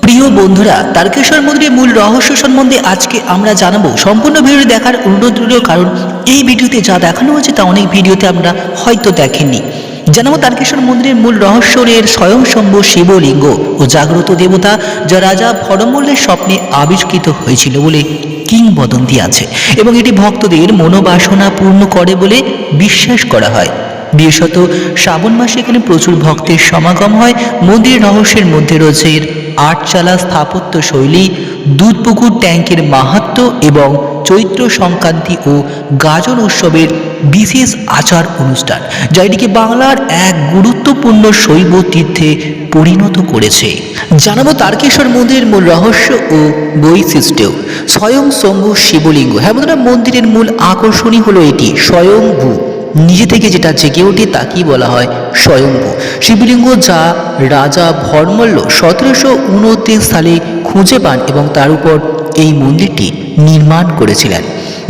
প্রিয় বন্ধুরা, তারকেশ্বর মন্দিরের মূল রহস্য সম্বন্ধে আজকে আমরা জানাব। সম্পূর্ণ ভিডিও দেখার অনুরোধ রইল, কারণ এই ভিডিওতে যা দেখানো হয়েছে তা অনেক ভিডিওতে আমরা হয়তো দেখেননি জানাব তারকেশ্বর মন্দিরের মূল রহস্যের স্বয়ংসম্ভ শিবলিঙ্গ ও জাগ্রত দেবতা, যা রাজা ভরমল্লের স্বপ্নে আবিষ্কৃত হয়েছিল বলে কিংবদন্তি আছে। এবং এটি ভক্তদের মনোবাসনা পূর্ণ করে বলে বিশ্বাস করা হয়। বিশেষত শ্রাবণ মাসে এখানে প্রচুর ভক্তের সমাগম হয়। মন্দির রহস্যের মধ্যে রয়েছে এর আটচালা স্থাপত্য শৈলী, দুধপুকুর ট্যাঙ্কের মাহাত্ম্য এবং চৈত্র সংক্রান্তি ও গাজন উৎসবের বিশেষ আচার অনুষ্ঠান, যা এটিকে বাংলার এক গুরুত্বপূর্ণ শৈব তীর্থে পরিণত করেছে। জানাব তারকেশ্বর মন্দিরের মূল রহস্য ও বৈশিষ্ট্য। স্বয়ং শম্ভু শিবলিঙ্গ। হ্যাঁ মন্দিরের মূল আকর্ষণই হলো এটি স্বয়ংভূ নিজে থেকে যেটা জেগে ওঠে তাকেই বলা হয়? স্বয়ংভূ শিবলিঙ্গ যা রাজা ভরমল্ল সতেরোশো উনত্রিশ সালে খুঁজে পান এবং তার উপর এই মন্দিরটি নির্মাণ করেছিলেন।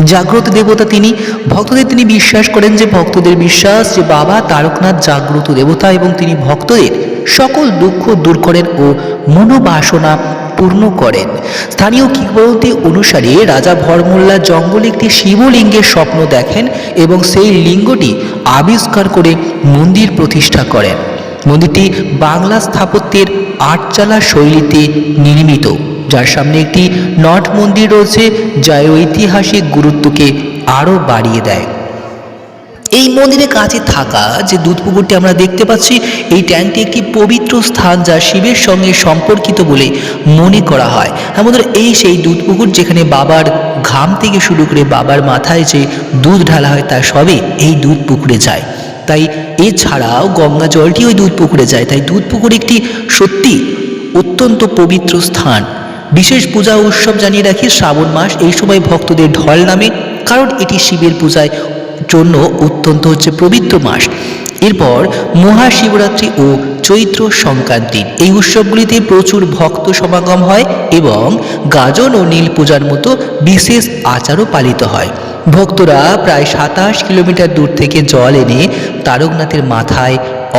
জাগ্রত দেবতা তিনি, ভক্তদের তিনি বিশ্বাস করেন যে ভক্তদের বিশ্বাস যে বাবা তারকনাথ জাগ্রত দেবতা এবং তিনি ভক্তদের সকল দুঃখ দূর করেন ও মনোবাসনা পূর্ণ করেন। স্থানীয় কিংবদন্তি অনুসারে রাজা ভরমোল্লা জঙ্গলে একটি শিবলিঙ্গের স্বপ্ন দেখেন এবং সেই লিঙ্গটি আবিষ্কার করে মন্দির প্রতিষ্ঠা করেন। মন্দিরটি বাংলা স্থাপত্যের আটচালা শৈলীতে নির্মিত, যার সামনে একটি নট মন্দির রয়েছে, যা ঐতিহাসিক গুরুত্বকে আরও বাড়িয়ে দেয়। এই মন্দিরের কাছে থাকা যে দুধ পুকুরটি আমরা দেখতে পাচ্ছি, এই ট্যাঙ্কটি একটি পবিত্র স্থান যা শিবের সঙ্গে সম্পর্কিত বলে মনে করা হয়। আমাদের এই সেই দুধ পুকুর যেখানে বাবার ঘাম থেকে শুরু করে বাবার মাথায় যে দুধ ঢালা হয়, তা সবে এই দুধ পুকুরে যায়। তাই এছাড়াও গঙ্গা জলটি ওই দুধ পুকুরে যায়। তাই দুধ পুকুর একটি সত্যি অত্যন্ত পবিত্র স্থান। বিশেষ পূজা উৎসব জানিয়ে রাখি, শ্রাবণ মাস এই সময় ভক্তদের ঢল নামে, কারণ এটি শিবের পূজায় জন্য অত্যন্ত হচ্ছে পবিত্র মাস। এরপর মহাশিবরাত্রি ও চৈত্র সংক্রান্তি এই উৎসবগুলিতে প্রচুর ভক্ত সমাগম হয় এবং গাজন ও নীল পূজার মতো বিশেষ আচারও পালিত হয়। ভক্তরা প্রায় সাতাশ কিলোমিটার দূর থেকে জল এনে তারকনাথের মাথায়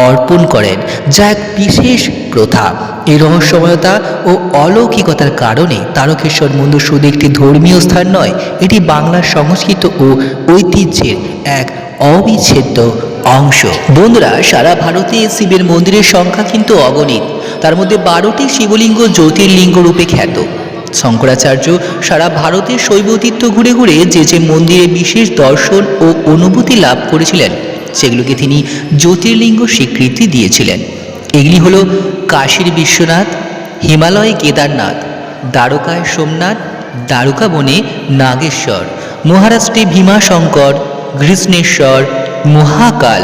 অর্পণ করেন, যা এক বিশেষ প্রথা। এই রহস্যময়তা ও অলৌকিকতার কারণে তারকেশ্বর মন্দির শুধু একটি ধর্মীয় স্থান নয়, এটি বাংলার সংস্কৃত ও ঐতিহ্যের এক অবিচ্ছেদ্য অংশ। বন্ধুরা, সারা ভারতে শিবের মন্দিরের সংখ্যা কিন্তু অগণিত। তার মধ্যে বারোটি শিবলিঙ্গ জ্যোতির্লিঙ্গ রূপে খ্যাত। শঙ্করাচার্য সারা ভারতের শৈবতীর্থ ঘুরে ঘুরে যে যে মন্দিরে বিশেষ দর্শন ও অনুভূতি লাভ করেছিলেন, সেগুলোকে তিনি জ্যোতির্লিঙ্গ স্বীকৃতি দিয়েছিলেন। এগুলি হলো কাশীর বিশ্বনাথ, হিমালয়ে কেদারনাথ, দ্বারকায় সোমনাথ, দ্বারকা বনে নাগেশ্বর, মহারাষ্ট্রে ভীমাশঙ্কর কৃষ্ণেশ্বর মহাকাল,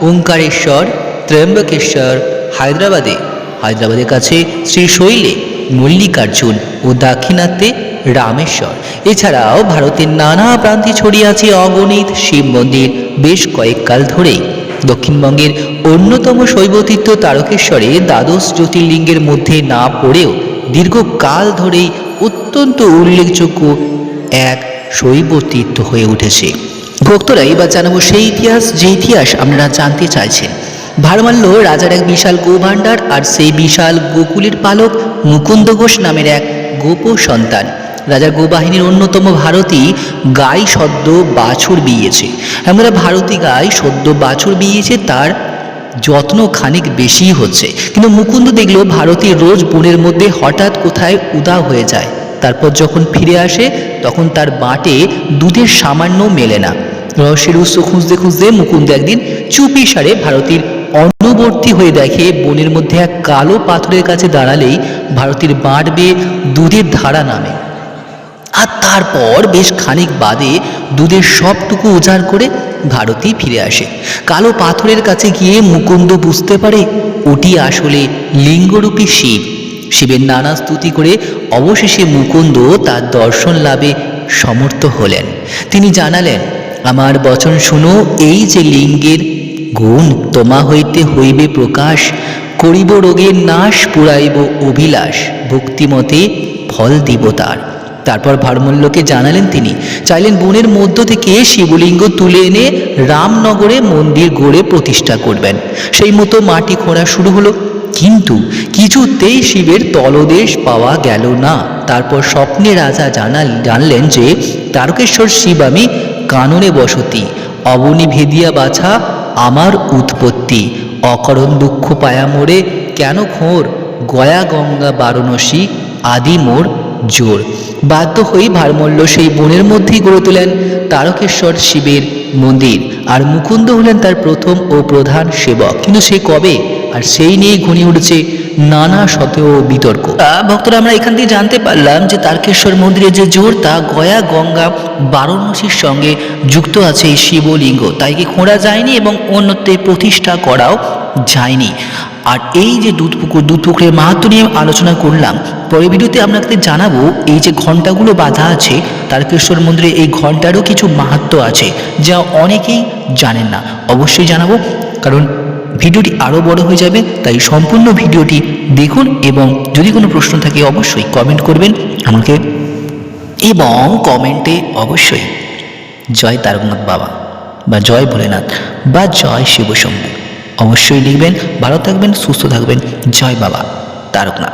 ওঙ্কারেশ্বর, ত্র্যম্বকেশ্বর, হায়দ্রাবাদে। হায়দ্রাবাদের কাছে শ্রী শ্রীশৈলে মল্লিকার্জুন ও দাক্ষিণাত্যে রামেশ্বর। এছাড়াও ভারতের নানা প্রান্তে ছড়িয়ে আছে অগণিত শিব মন্দির বেশ কয়েককাল ধরেই। দক্ষিণবঙ্গের অন্যতম শৈবতীর্থ তারকেশ্বরে দ্বাদশ জ্যোতির্লিঙ্গের মধ্যে না পড়েও দীর্ঘকাল ধরেই অত্যন্ত উল্লেখযোগ্য এক শৈব তীর্থ হয়ে উঠেছে। ভক্তরা এবার জানাব সেই ইতিহাস, যে ইতিহাস আপনারা জানতে চাইছেন। ভারমাল্য রাজার এক বিশাল গোভাণ্ডার আর সেই বিশাল গোকুলের পালক মুকুন্দ ঘোষ নামের এক গোপ সন্তান। রাজার গোবাহিনীর অন্যতম ভারতী গাই সদ্য বাছুর বিয়েছে। আমরা ভারতী গাই সদ্য বাছুর বিয়েছে, তার যত্ন খানিক বেশিই হচ্ছে। কিন্তু মুকুন্দ দেখল ভারতী রোজ বনের মধ্যে হঠাৎ কোথায় উদা হয়ে যায়। তারপর যখন ফিরে আসে, তখন তার বাটে দুধের সামান্য মেলে না। রহস্যের উৎস খুঁজতে খুঁজতে মুকুন্দ একদিন চুপি সারে ভারতীর অনুবর্তী হয়ে দেখে বনের মধ্যে এক কালো পাথরের কাছে দাঁড়ালেই ভারতীর বাঁট বেয়ে দুধের ধারা নামে। আর তারপর বেশ খানিক বাদে দুধের সবটুকু উজাড় করে ভারতী ফিরে আসে। কালো পাথরের কাছে গিয়ে মুকুন্দ বুঝতে পারে ওটি আসলে লিঙ্গরূপী শিব। শিবের নানা স্তুতি করে অবশেষে মুকুন্দ তার দর্শন লাভে সমর্থ হলেন। তিনি জানালেন, আমার বচন শুনো, এই যে লিঙ্গের গুণ তোমা হইতে হইবে প্রকাশ, করিব রোগের নাশ, পুরাইব অভিলাষ। ভক্তিমতে ফল দিব তার। তারপর ভারমল্যকে জানালেন তিনি, চাইলেন বনের মধ্য থেকে শিবলিঙ্গ তুলে এনে রামনগরে মন্দির গড়ে প্রতিষ্ঠা করবেন। সেই মতো মাটি খোঁড়া শুরু হলো। কিন্তু কিছুতেই শিবের তলদেশ পাওয়া গেল না। তারপর স্বপ্নে রাজা জানাল, জানলেন যে, তারকেশ্বর শিব আমি কাননে বসতি অবনি ভেদিয়া বাছা আমার উৎপত্তি। অকরণ দুঃখ পায়া মোড়ে কেন খোর গয়া, গঙ্গা, বারণসী আদি মোর জোর। বাধ্য হয়ে ভারমল্য সেই বনের মধ্যেই গড়ে তোলেন তারকেশ্বর শিবের মন্দির। আর মুকুন্দ হলেন তার প্রথম ও প্রধান সেবক। কিন্তু সে কবে? আর সেই নিয়ে ঘনি উঠেছে নানা সতেও বিতর্ক। ভক্তরা আমরা এখান থেকে জানতে পারলাম যে তারকেশ্বর মন্দিরের যে জোর, তা গয়া, গঙ্গা, বারণসীর সঙ্গে যুক্ত আছে এই শিবলিঙ্গ। তাই কি খোঁড়া যায়নি এবং অন্যত্রে প্রতিষ্ঠা করাও যায়নি। আর এই যে দুধ পুকুর দুধ পুকুরের মাহাত্ম নিয়ে আলোচনা করলাম, পরের ভিডিওতে আপনাকে জানাব এই যে ঘন্টাগুলো বাঁধা আছে, তারকেশ্বর মন্দিরে এই ঘন্টারও কিছু মাহাত্ম আছে, যা অনেকেই জানেন না। অবশ্যই জানাব, কারণ ভিডিওটি আরও বড় হয়ে যাবে, তাই সম্পূর্ণ ভিডিওটি দেখুন এবং যদি কোনো প্রশ্ন থাকে অবশ্যই কমেন্ট করবেন আমাকে এবং কমেন্টে অবশ্যই জয় তারকনাথ বাবা বা জয় ভোলেনাথ বা জয় শিবশম্ভু। অবশ্যই লিখবেন, ভালো থাকবেন, সুস্থ থাকবেন, জয় বাবা তারকনাথ